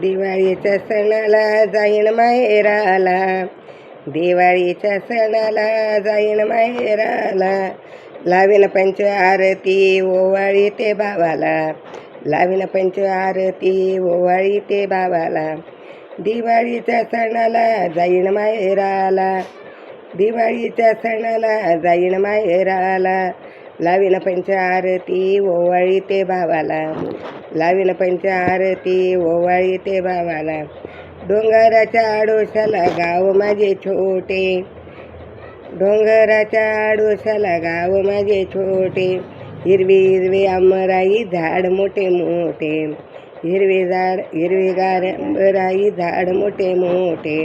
दिवाळीच्या सणाला जाईन माहेराला. दिवाळीच्या सणाला जाईन माहेराला. लावीन पंच आरती ओवाळी ते भावाला लावीन पंच आरती ओवाळी ते भावाला दिवाळीच्या सणाला जाईन माहेराला. दिवाळीच्या सणाला जाईन माहेराला. लावीन पंच आरती ओवाळी ते भावाला. लावीन पंच आरती ओवाळी ते भावाला. डोंगराच्या आडोशाला गाव माझे छोटे. डोंगराच्या आडोशाला गाव माझे छोटे. हिरवी हिरवी आंबराई झाड मोठे मोठे. हिरवे झाड हिरवेगार आंबराई झाड मोठे मोठे.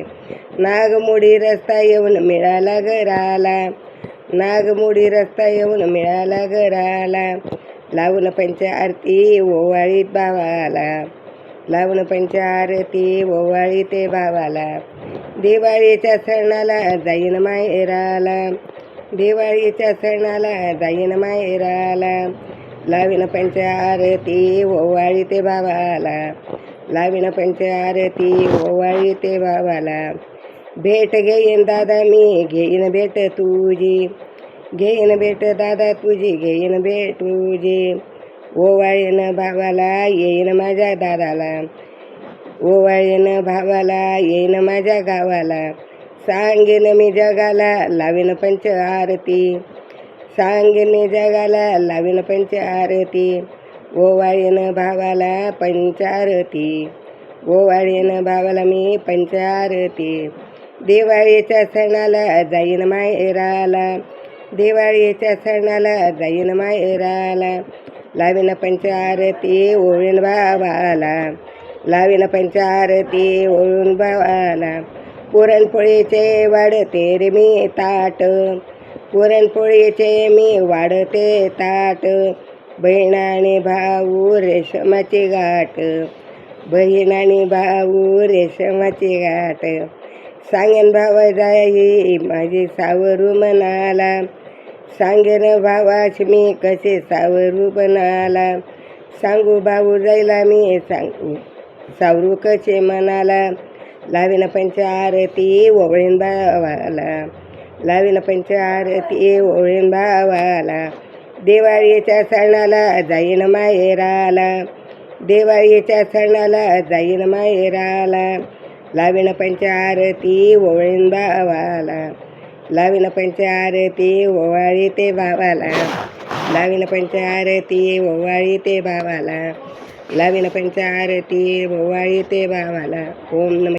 नागमोडी रस्ता येऊन मिळाला घराला. नागमोडी रस्ता येऊन मिळाला घराला. लावून पंच आरती ओवाळीत भावाला. लावून पंच आरती ओवाळी ते भावाला. दिवाळीच्या सणाला जाईन माहेराला. दिवाळीच्या सणाला जाईन माहेराला. लावीन पंच आरती ओवाळी ते भावाला. लावीन पंच आरती ओवाळी ते भावाला. भेट घेईन दादा मी घेईन भेट तुझी घेईन भेट दादा तुझी घेईन भेट तुझी ओवाळीन भावाला येईन माझ्या दादाला ओवाळीन भावाला येईन माझ्या गावाला सांगेन मी जगाला लावीन पंच आरती सांगेन मी जगाला लावीन पंच आरती ओवाळीन भावाला पंचारती ओवाळीन भावाला मी पंचारती दिवाळीच्या सणाला जाईन मायराला. दिवाळीच्या सणाला जाईन माहेराला लावीन पंचारती ओळून बाबाला लावीन पंचारती ओळून बाबाला पुरणपोळीचे वाढते रे मी ताट. पुरणपोळीचे मी वाढते ताट. बहीण आणि भाऊ रेशमाची गाठ. बहीण आणि भाऊ रेशमाची गाठ. सांगेन भावा जाई माझी सावरू मनाला सांगेन भावाच मी कसे सावरू बनाला सांगू भाऊ जायला मी सांगू सावरू कसे मनाला लावीन पंच आरती ओवळेन भावाला. लावीन पंच आरती ओवळेन भावाला. दिवाळीच्या सणाला जाईन माहेराला. दिवाळीच्या सणाला जाईन माहेराला. लावीन पंच आरती ओवळीन भावाला. लावीन पंच आरती ओवाळी ते भावाला. लावीन पंच आरती ओवाळी ते भावाला. लावीन पंच आरती ओवाळी ते भावाला. ओम नम.